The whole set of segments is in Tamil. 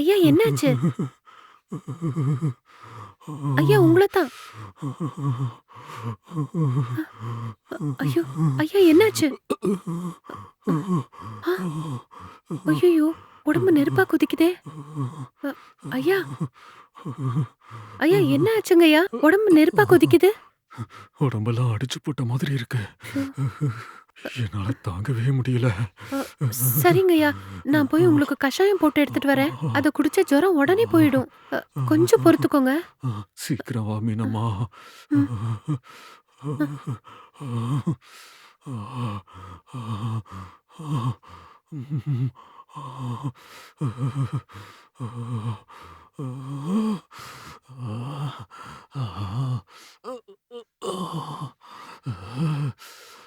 ஐயா என்னாச்சு? ஐயா உங்களைத்தான். ஐயோ ஐயா என்னாச்சு? ஐயோ உடம்பு நெருப்பா குதிக்குதே. ஐயா ஐயா என்ன ஆச்சுங்க ஐயா உடம்பு நெருப்பா கொதிக்குது? உடம்பெல்லாம் அடிச்சு போட்ட மாதிரி இருக்கு. என்னால தாங்கவே முடியல. அ, சரிங்க ஐயா நான் போய் உங்களுக்கு கஷாயம் போட்டு எடுத்துட்டு வரேன். அதை குடிச்சா ஜுரம் உடனே போயிடும். கொஞ்சம் பொறுத்துக்கோங்க. சீக்கிரம் வா மீனம்மா.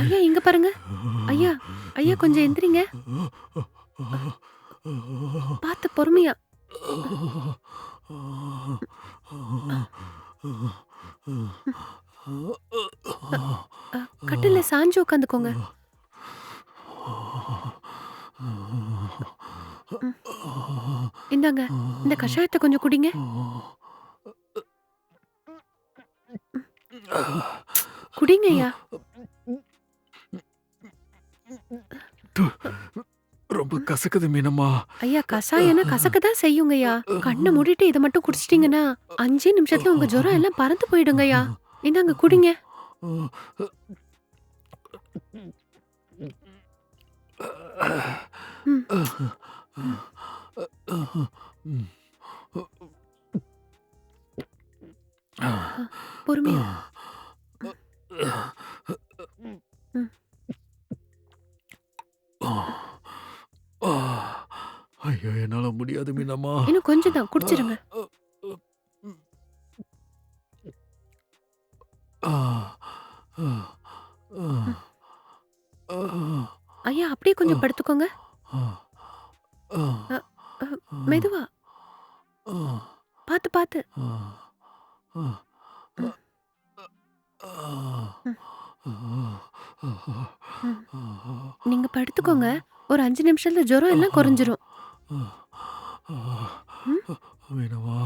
ஐயா இங்க பாருங்க ஐயா ஐயா கொஞ்சம் எந்திரிங்க பார்த்து பொறுமையா அ, கட்டில்ல சாஞ்சு உட்காந்துக்கோங்க இந்தாங்க இந்த கஷாயத்தை கொஞ்சம் குடிங்க குடிங்க ஐயா ரொம்ப கசக்குது மீனம்மா. ஐயா கசாயம்னா கசக்க தான் செய்யுங்க ஐயா கண்ணை மூடிட்டு இதை மட்டும் குடிச்சிட்டீங்கன்னா அஞ்சே நிமிஷத்துல உங்க ஜுரம் எல்லாம் பறந்து போயிடுங்க ஐயா இந்தாங்க குடிங்க. பொறுமையா. ஐயோ என்னால முடியாது மீனம்மா. இன்னும் கொஞ்சம் தான் குடிச்சிருங்க. ஐயா அப்படியே கொஞ்சம் படுத்துக்கோங்க. மெதுவா. பார்த்து பார்த்து. நீங்க படுத்துக்கோங்க. ஒரு அஞ்சு நிமிஷத்துல ஜுரம் எல்லாம் குறைஞ்சிரும். மீனம்மா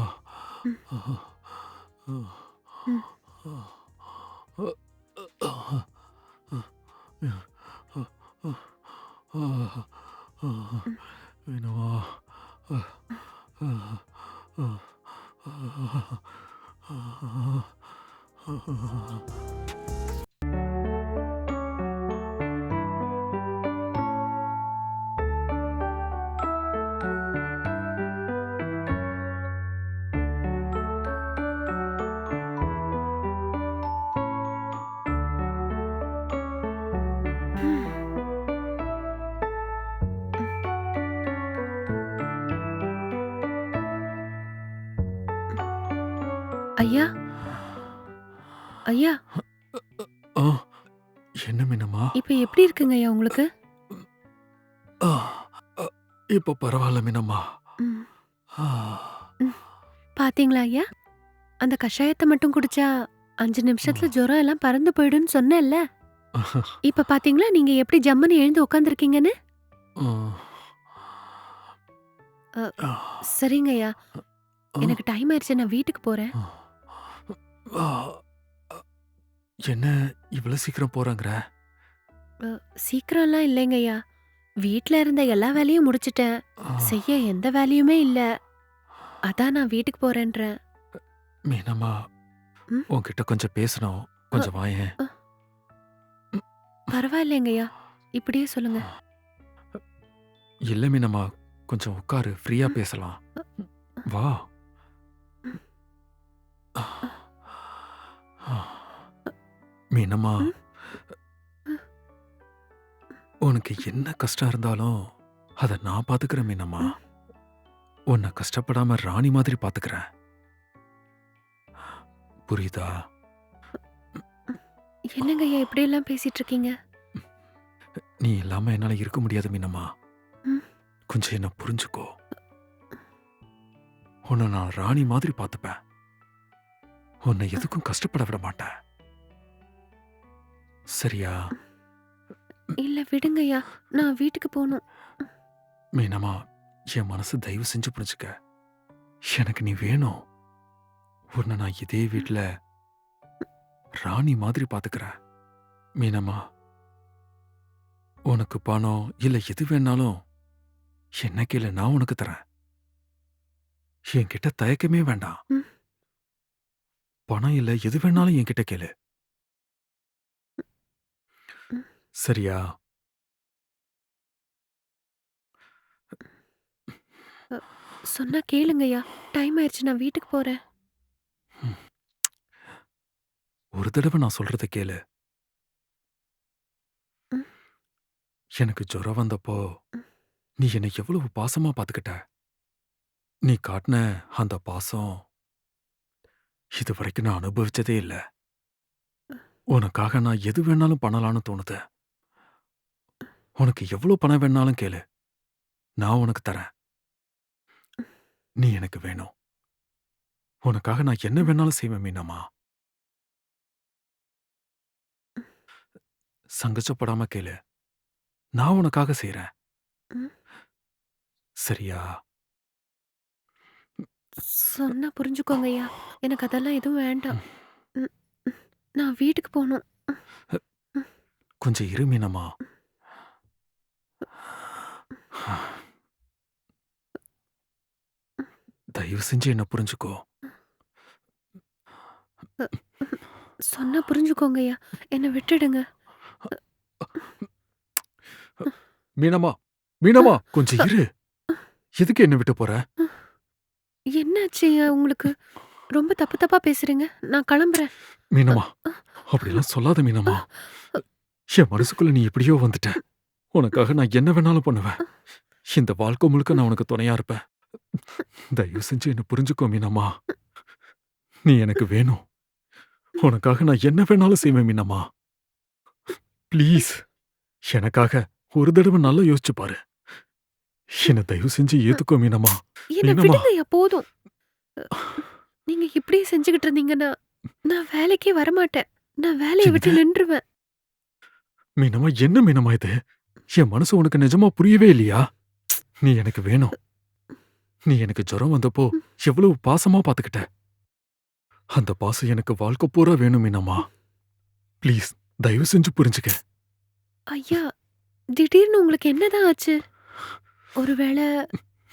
மீனம்மா ஐயா? ஐயா? என்ன மீனம்மா இப்ப எப்படி இருக்குங்க ஐயா உங்களுக்கு? இப்ப பரவாயில்ல மீனம்மா பாத்தீங்களா ஐயா? அந்த கஷாயத்தை மட்டும் குடிச்சா அஞ்சு நிமிஷத்துல ஜுரம் எல்லாம் பறந்து போயிடும்னு சொன்னேன்ல. இப்ப பாத்தீங்களா நீங்க எப்படி ஜம்முன்னு எழுந்து உட்காந்துருக்கீங்கன்னு ஆ. அ. ஆ, சரிங்க ஐயா. எனக்கு டைம் ஆயிடுச்சு நான் வீட்டுக்கு போறேன். என்ன இவ்வளவு சீக்கிரம் போறாங்கற? சீக்கிரம்லாம் இல்லைங்க ஐயா வீட்ல இருந்த எல்லா வேலையும் முடிச்சிட்டேன். செய்ய எந்த வேலையுமே இல்ல. அதான் நான் வீட்டுக்கு போறேன்றேன். மீனம்மா ம்? உன்கிட்ட கொஞ்சம் பேசணும். கொஞ்சம் வாயேன். பரவாயில்லைங்கய்யா. இப்படியே சொல்லுங்க. இல்ல மீனம்மா கொஞ்சம் உட்காரு. ஃப்ரீயா பேசலாம். வா. மீனம்மா? உனக்கு என்ன கஷ்டம் இருந்தாலும் அத நான் பாத்துக்கிறேன் மீனம்மா. உன்னை கஷ்டப்படாம ராணி மாதிரி பாத்துக்கிறேன். புரியுதா? என்னங்கய்யா இப்படியெல்லாம் பேசிட்டு இருக்கீங்க நீ இல்லாம என்னால இருக்க முடியாது மீனம்மா. கொஞ்சம் என்ன புரிஞ்சுக்கோ. உன்னை நான் ராணி மாதிரி பார்த்துப்பேன் உன்னை எதுக்கும் கஷ்டப்பட விட மாட்டேன். சரியா? இல்ல விடுங்கய்யா. நான் வீட்டுக்கு போகணும் மீனம்மா என் மனசு தயவு செஞ்சு புரிஞ்சுக்க. எனக்கு நீ வேணும். உன்னை நான் இதே வீட்ல ராணி மாதிரி பாத்துக்கிறேன். மீனம்மா உனக்கு பணம் இல்ல எது வேணாலும் என்ன கேளு நான் உனக்கு தரேன். என்கிட்ட தயக்கமே வேண்டாம். பணம் இல்ல எது வேணாலும் என்கிட்ட கேளு ம். சரியா? சொன்னா கேளுங்கய்யா. டைம் ஆயிடுச்சு நான் வீட்டுக்கு போறேன். ஒரு தடவை நான் சொல்றத கேளு. எனக்கு ஜுரம் வந்தப்போ. நீ என்னை எவ்வளவு பாசமா பாத்துக்கிட்ட? நீ காட்டின அந்த பாசம் இது வரைக்கும் நான் அனுபவிச்சதே இல்ல. உனக்காக நான் எது வேணாலும் பண்ணலாம்னு தோணுது. உனக்கு எவ்வளவு பணம் வேணாலும் கேளு. நான் உனக்கு தரேன். நீ எனக்கு வேணும். உனக்காக நான் என்ன வேணாலும் செய்வேன் மீனாமா சங்கச்சப்படாம கேளு. நான் உனக்காக செய்றேன். ம். சரியா? சொன்னா புரிஞ்சுக்கோங்கய்யா. எனக்கு அதெல்லாம் எதுவும் வேண்டாம். நான் வீட்டுக்கு போகணும். கொஞ்சம் இரு மீனம்மா. தயவு செஞ்சு என்ன புரிஞ்சுக்கோ. சொன்னா புரிஞ்சுக்கோங்கய்யா என்னை விட்டுடுங்க. மீனம்மா மீனம்மா கொஞ்சம் இரு. எதுக்கு என்ன விட்டு போற? என்னாச்சுய்யா உங்களுக்கு? ரொம்ப தப்பு தப்பா பேசுறீங்க. நான் கிளம்புறேன். மீனம்மா அப்படிலாம் சொல்லாத மீனம்மா. என் மனசுக்குள்ள நீ எப்படியோ வந்துட்ட. உனக்காக நான் என்ன வேணாலும் பண்ணுவேன். இந்த வாழ்க்கை முழுக்க நான் உனக்கு துணையா இருப்பேன். தயவு செஞ்சு என்ன புரிஞ்சுக்கோ மீனம்மா. நீ எனக்கு வேணும். உனக்காக நான் என்ன வேணாலும் செய்வேன் மீனம்மா. ப்ளீஸ். எனக்காக ஒரு தடவை நல்லா யோசிச்சு பாரு. என்ன தயவு செஞ்சு ஏத்துக்கோ மீனம்மா? விடுங்கய்யா போதும். நீங்க இப்படியே செஞ்சுக்கிட்டு இருந்தீங்கன்னா நான் வேலைக்கே வரமாட்டேன். நான் வேலையை விட்டு? நின்றுவேன் மீனம்மா என்ன மீனம்மா இது? என் மனசு உனக்கு நிஜமா புரியவே இல்லையா? நீ எனக்கு வேணும். நீ எனக்கு ஜுரம் வந்தப்போ எவ்வளவு பாசமா பாத்துக்கிட்ட. அந்த பாசம் எனக்கு வாழ்க்கை பூரா வேணும் மீனம்மா. ப்ளீஸ் தயவு செஞ்சு புரிஞ்சுக்க. ஐயா திடீர்னு உங்களுக்கு என்னதான் ஆச்சு? ஒருவேளை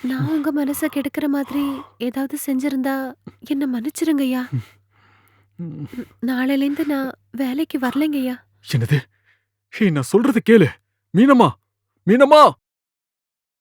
நான் உங்க மனசை கெடுக்கிற மாதிரி ஏதாவது செஞ்சிருந்தா என்ன மன்னிச்சிருங்கய்யா நாளையிலேருந்து நான் வேலைக்கு வரலைங்கய்யா என்னது? ஹே நான் சொல்றது கேளு. மீனம்மா மீனம்மா